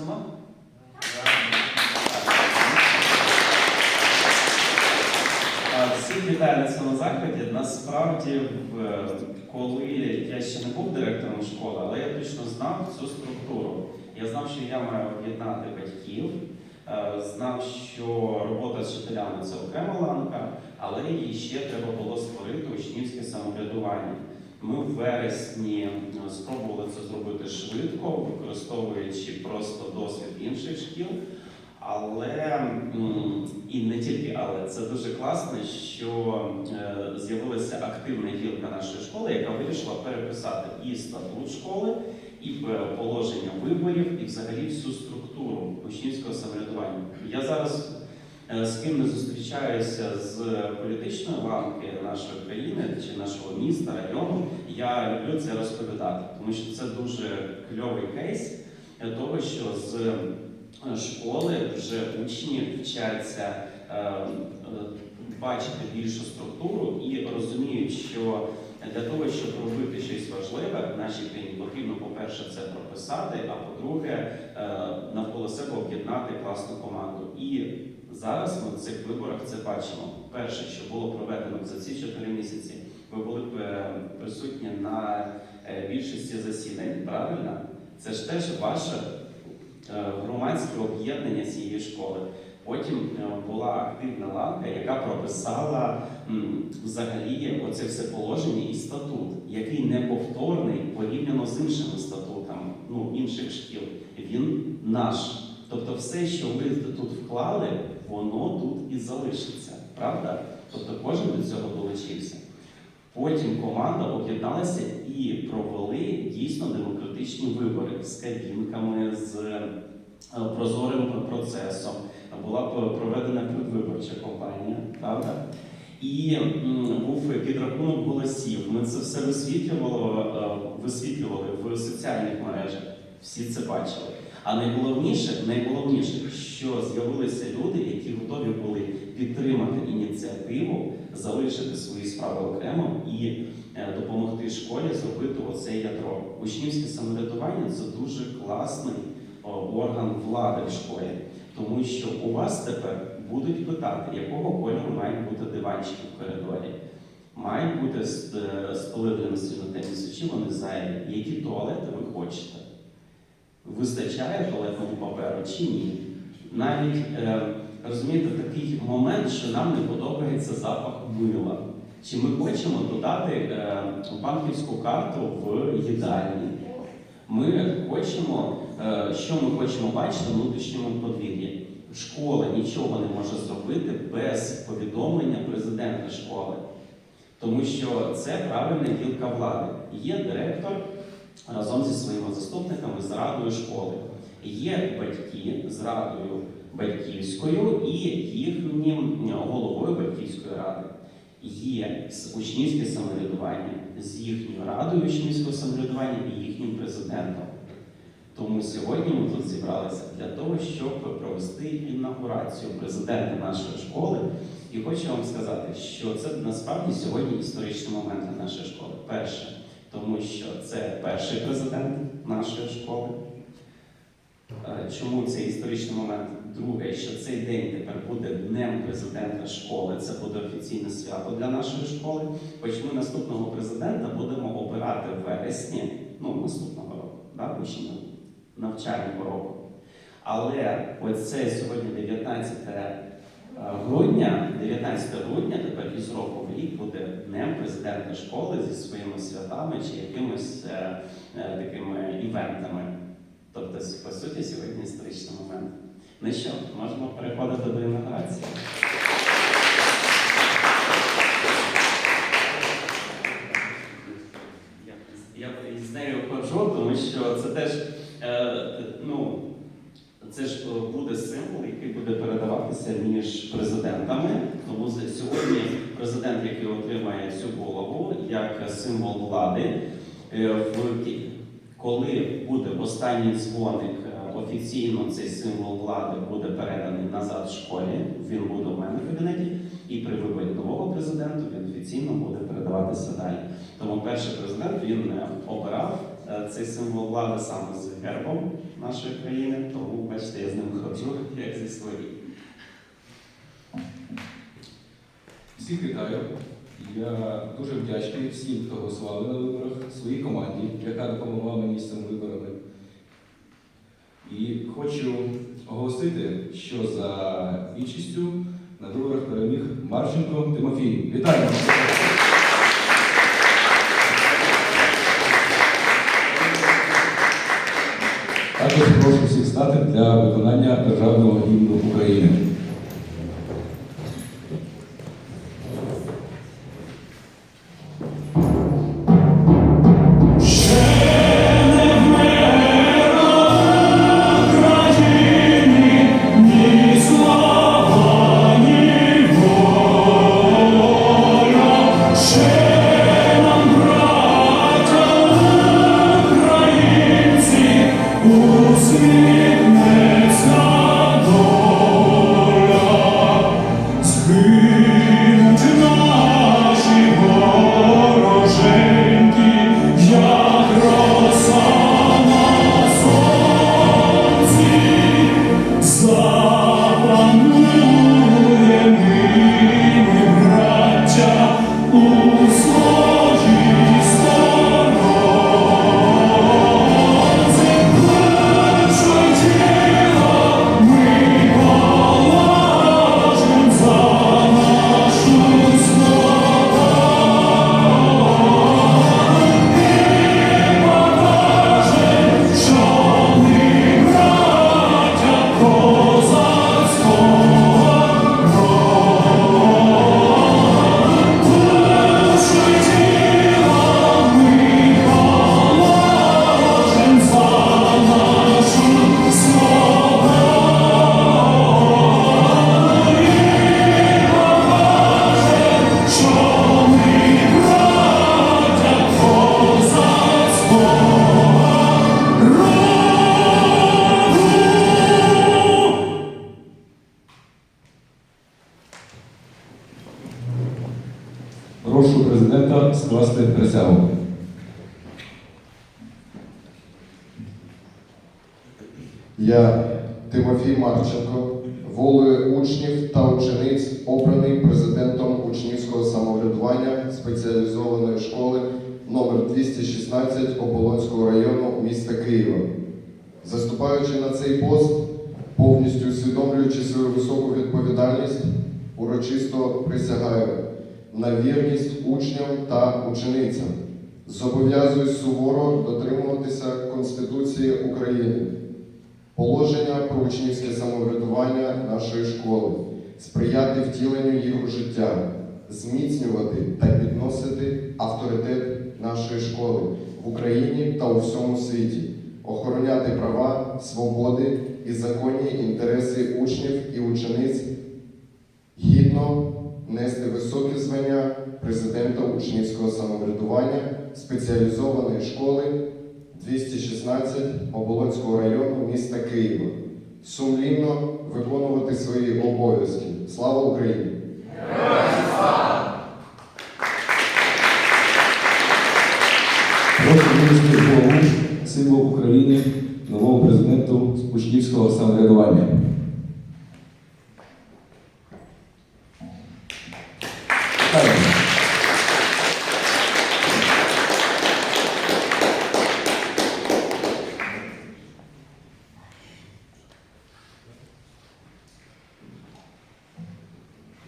Мусимо? Всіх вітаю на цьому заході. Насправді, коли я ще не був директором школи, але я точно знав цю структуру. Я знав, що я маю об'єднати батьків, е, знав, що робота з вчителями це окрема ланка, але її ще треба було створити учнівське самоврядування. Ми в вересні е, спробували це зробити швидко, використовуючи просто досвід інших шкіл. Але і не тільки але це дуже класно, що е, з'явилася активна гілка нашої школи, яка вирішила переписати і статут школи, і положення виборів, і взагалі всю структуру учнівського самоврядування. Я зараз з ким не зустрічаюся з політичної ланки нашої країни чи нашого міста, району. Я люблю це розповідати, тому що це дуже кльовий кейс для того, що з школи вже учні вчаться е, е, бачити більшу структуру і розуміють, що для того, щоб робити щось важливе в нашій країні, потрібно, по-перше, це прописати, а по-друге, е, навколо себе об'єднати класну команду. І зараз ми в цих виборах це бачимо. Перше, що було проведено за ці чотири місяці, ви були е, присутні на е, більшості засідань. Правильно? Це ж теж ваше е, громадське об'єднання цієї школи. Потім була активна ланка, яка прописала взагалі оце все положення і статут, який неповторний порівняно з іншими статутами ну, інших шкіл. Він наш. Тобто, все, що ви тут вклали, воно тут і залишиться. Правда? Тобто кожен до цього долучився. Потім команда об'єдналася і провели дійсно демократичні вибори з кабінками, з е, прозорим процесом. Була проведена предвиборча кампанія, правда? І був підрахунок голосів. Ми це все висвітлювали, е, висвітлювали в соціальних мережах. Всі це бачили. А найголовніше, найголовніше, що з'явилися люди, які готові були підтримати ініціативу, залишити свої справи окремо і е, допомогти школі зробити оце ядро. Учнівське самоврядування це дуже класний орган влади в школі, тому що у вас тепер будуть питати, якого кольору мають бути диванчики в коридорі. Мають бути з, е, столи для настільного тенісу, чи вони зайві, які туалети ви хочете. Вистачає туалетного паперу чи ні? Навіть е, розумієте, такий момент, що нам не подобається запах мила. Чи ми хочемо додати е, банківську карту в їдальні? Ми хочемо, е, що ми хочемо бачити в внутрішньому подвір'ї. Школа нічого не може зробити без повідомлення президента школи, тому що це правильна гілка влади. Є директор разом зі своїми заступниками з радою школи. Є батьки з радою батьківською і їхнім головою батьківської ради. Є учнівське самоврядування з їхньою радою учнівського самоврядування і їхнім президентом. Тому сьогодні ми тут зібралися для того, щоб провести інаугурацію президента нашої школи. І хочу вам сказати, що це насправді сьогодні історичний момент для нашої школи. Перше, тому що це перший президент нашої школи. Е, Чому це історичний момент? Друге, що цей день тепер буде днем президента школи, це буде офіційне свято для нашої школи. Хоч ми наступного президента будемо обирати в вересні, ну наступного року, да, учня навчального року. Але оце сьогодні 19 грудня, 19 грудня, тепер із року в рік буде днем президента школи зі своїми святами чи якимись е, е, такими івентами. Тобто, по суті, сьогодні історичний момент. Ну що, можемо переходити до інаугурації. Я, я з нею ходжу, тому що це теж, е, ну, це ж е, буде символ, який буде передаватися між президентами. Тому з- сьогодні президент, який отримає цю голову як символ влади, е, в кі- коли буде останній дзвоник е, офіційно цей символ влади буде переданий назад в школі. Він буде в мене в кабінеті, і при виборі нового президента він офіційно буде передаватися далі. Тому перший президент він е, обирав е, цей символ влади саме з гербом нашої країни, тому бачите, я з ним ходжу, як зі своїм. Всіх вітаю. Я дуже вдячний всім, хто голосували на виборах, своїй команді, яка допомогла мені з цими виборами. І хочу оголосити, що за більшістю на виборах переміг Марченко Тимофій. Вітаємо! Також прошу всіх стати для виконання державного гімну Я, Тимофій Марченко, волею учнів та учениць, обраний президентом учнівського самоврядування спеціалізованої школи номер 216 Оболонського району міста Києва. Заступаючи на цей пост, повністю усвідомлюючи свою високу відповідальність, урочисто присягаю на вірність учням та ученицям. Зобов'язуюсь суворо дотримуватися Конституції України положення про учнівське самоврядування нашої школи, сприяти втіленню їх у життя, зміцнювати та підносити авторитет нашої школи в Україні та у всьому світі, охороняти права, свободи і законні інтереси учнів і учениць, гідно нести високі звання президента учнівського самоврядування спеціалізованої школи 216 Оболонського району міста Києва. Сумлінно виконувати свої обов'язки. Слава Україні! Прошу символ України нового президенту учнівського самоврядування. Вітаємо.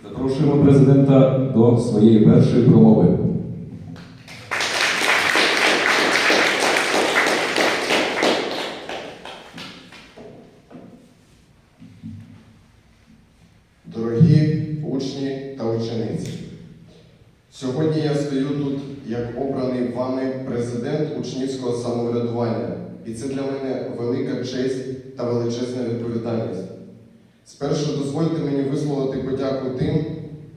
Запрошуємо президента до своєї першої промови. Дорогі учні та учениці, сьогодні я стою тут як обраний вами президент учнівського самоврядування, і це для мене велика честь та величезна відповідальність. Спершу дозвольте подяку тим,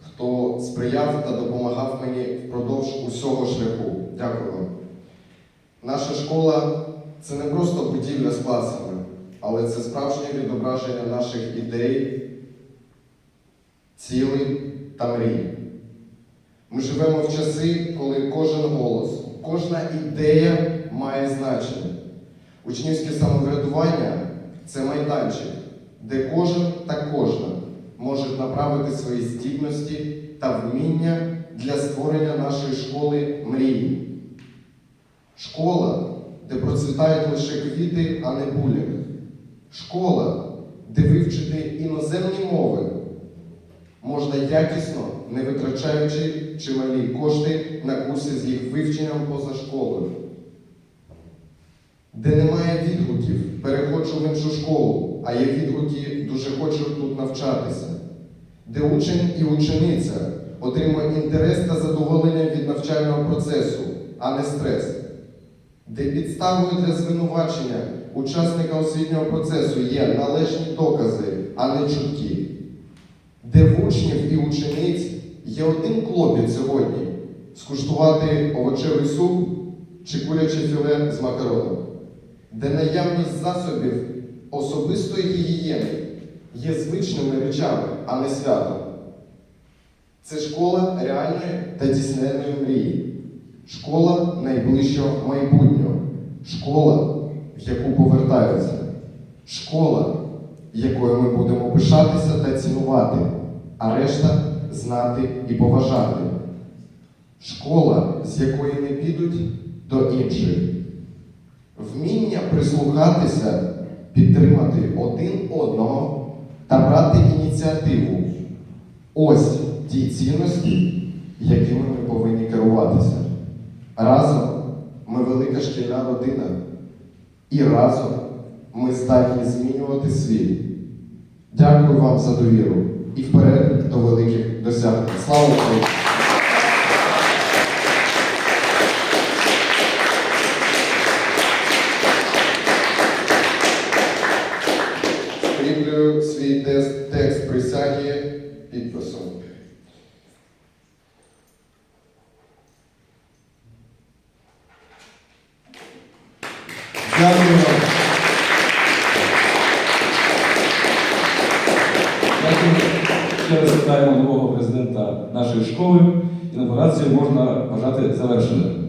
хто сприяв та допомагав мені впродовж усього шляху. Дякую вам. Наша школа це не просто будівля з класами, але це справжнє відображення наших ідей, цілей та мрій. Ми живемо в часи, коли кожен голос, кожна ідея має значення. Учнівське самоврядування це майданчик, де кожен та кожна можуть направити свої здібності та вміння для створення нашої школи мрії. Школа, де процвітають лише квіти, а не булінг. Школа, де вивчити іноземні мови можна якісно, не витрачаючи чималі кошти на курси з їх вивченням поза школою. Де немає відгуків, переходжу в іншу школу, а є відгуки, дуже хочу тут навчатися. Де учень і учениця отримує інтерес та задоволення від навчального процесу, а не стрес. Де підставою для звинувачення учасника освітнього процесу є належні докази, а не чутки де в учнів і учениць є один клопіт сьогодні скуштувати овочевий суп чи куряче філе з макароном, де наявність засобів особистої гігієни є звичними речами, а не святом. Це школа реальної та дійсненної мрії, школа найближчого майбутнього, школа, в яку повертаються, школа, якою ми будемо пишатися та цінувати, а решта знати і поважати. Школа, з якої не підуть до іншої. Вміння прислухатися, підтримати один одного та брати ініціативу. Ось ті цінності, якими ми повинні керуватися. Разом ми велика шкільна родина, і разом ми здатні змінювати світ. Дякую вам за довіру і вперед до великих досягнень. Слава Україні! Нового президента нашої школи. Інаугурацію можна вважати завершеною.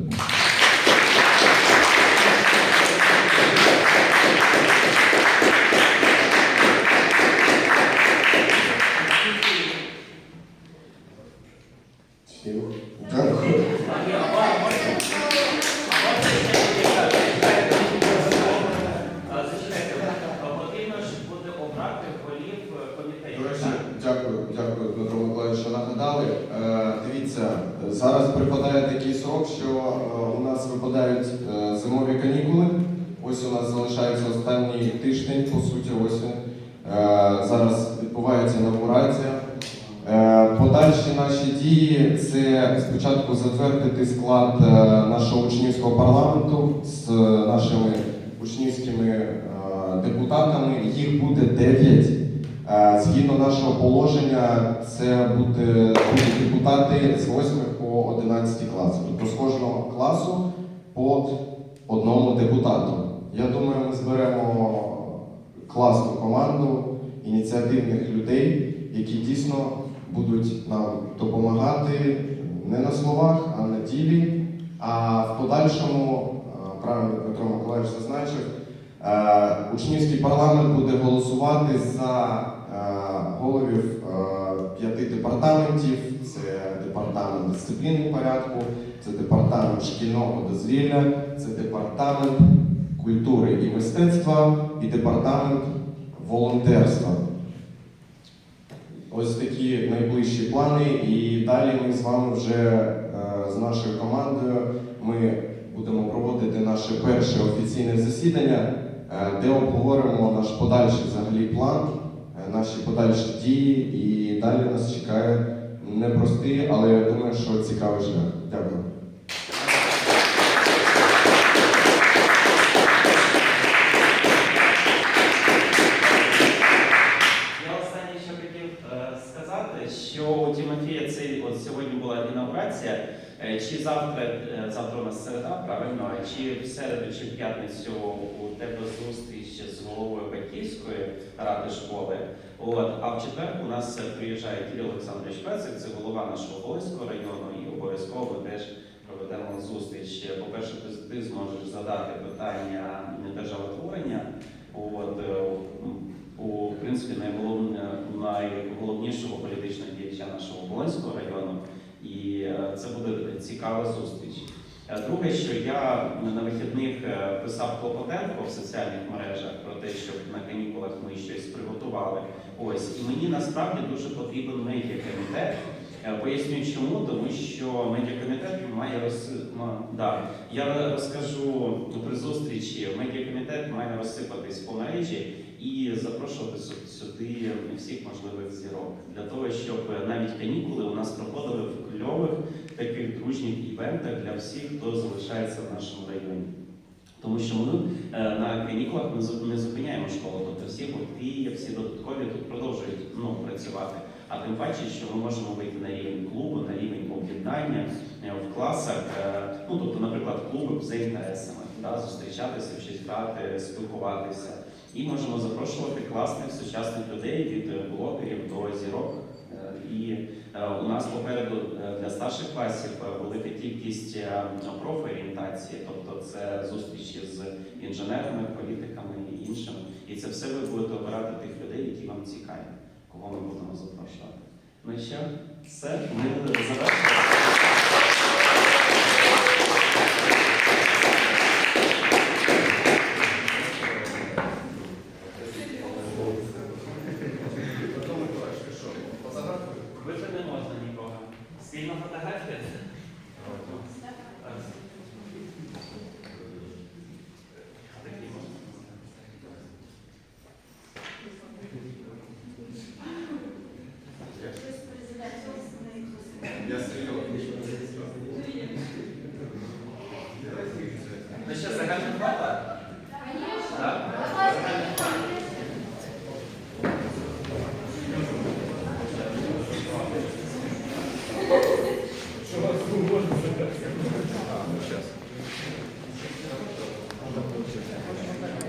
Зараз припадає такий срок, що е, у нас випадають е, зимові канікули. Ось у нас залишається останній тиждень, по суті, ось він. Е, зараз відбувається інаугурація. Подальші наші дії це спочатку затвердити склад нашого учнівського парламенту з нашими учнівськими депутатами. Їх буде 9. Е, Згідно нашого положення, це будуть депутати з 8 по 11 клас. Тобто з кожного класу по одному депутату. Я думаю, ми зберемо класну команду ініціативних людей, які дійсно будуть нам допомагати не на словах, а на ділі. А в подальшому, е, правильно Петро Миколаївич зазначив, е, учнівський парламент буде голосувати за е, головів п'яти департаментів. Це департамент дисципліни порядку, це департамент шкільного дозвілля, це департамент культури і мистецтва і департамент волонтерства. Ось такі найближчі плани, і далі ми з вами вже е, з нашою командою ми будемо проводити наше перше офіційне засідання, е, де обговоримо наш подальший взагалі план, е, наші подальші дії, і далі нас чекає непростий, але я думаю, що цікавий шлях. Дякую. Е, що у Тимофія цей от сьогодні була інаугурація. Е, Чи завтра, е, завтра у нас середа, правильно, чи в середу, чи в п'ятницю у тебе зустріч з головою батьківської ради школи. От, а в четвер у нас е, приїжджає Кирил Олександрович Пецик, це голова нашого Волинського району, і обов'язково теж проведемо зустріч. По-перше, ти, зможеш задати питання державотворення. От, у принципі найголовнішого політичного діяча нашого Волинського району, і е, це буде цікава зустріч. Е, Друге, що я на вихідних е, писав клопотенко в соціальних мережах про те, щоб на канікулах ми щось приготували. Ось і мені насправді дуже потрібен медіакомітет. Поясню чому, тому що медіакомітет має роз... да. Я розкажу при зустрічі. Медіакомітет має розсипатись по мережі і запрошувати сюди всіх можливих зірок для того, щоб навіть канікули у нас проходили в кльових таких дружніх івентах для всіх, хто залишається в нашому районі. Тому що ми е, на канікулах зу- не зупиняємо школу, тобто всі гуртки, всі додаткові тут продовжують ну, працювати. А тим паче, що ми можемо вийти на рівень клубу, на рівень об'єднання е, в класах. е, Ну тобто, наприклад, клуби за інтересами, да, зустрічатися, щось грати, спілкуватися. І можемо запрошувати класних сучасних людей від е, блогерів до зірок. Е, І е, у нас попереду для старших класів велика кількість профорієнтації, тобто це зустрічі з інженерами, політиками і іншими. І це все ви будете обирати тих людей, які вам цікаві, кого ми будемо запрошувати. Ну і що? Все, ми завершили.